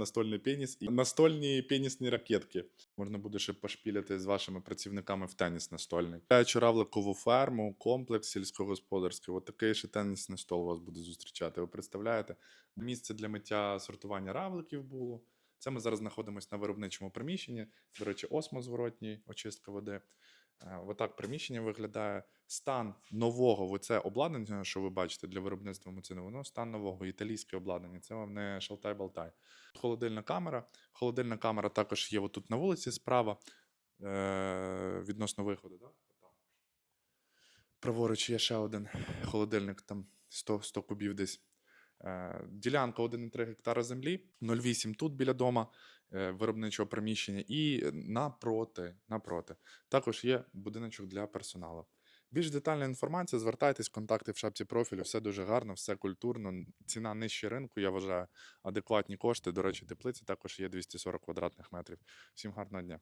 настольний пеніс і настольні пенісні ракетки. Можна буде ще пошпіляти з вашими працівниками в теніс настольний. Купляючи равликову ферму, комплекс сільськогосподарський, от такий ще тенісний стол вас буде зустрічати. Ви представляєте? Місце для миття сортування равликів було. Це ми зараз знаходимося на виробничому приміщенні. До речі, осмо зворотній, очистка води. Е, Отак приміщення виглядає. Стан нового, оце обладнання, що ви бачите для виробництва муцину, воно стан нового, італійське обладнання. Це вам не шалтай-балтай. Холодильна камера. Холодильна камера також є отут на вулиці справа е- відносно виходу. Праворуч є ще один холодильник, там 100, 100 кубів десь. Е, Ділянка 1,3 гектара землі, 0,8 тут біля дома е, виробничого приміщення, і напроти, напроти також є будиночок для персоналу. Більш детальна інформація, звертайтесь, контакти в шапці профілю, все дуже гарно, все культурно. Ціна нижче ринку, я вважаю, адекватні кошти. До речі, теплиці також є 240 квадратних метрів. Всім гарного дня.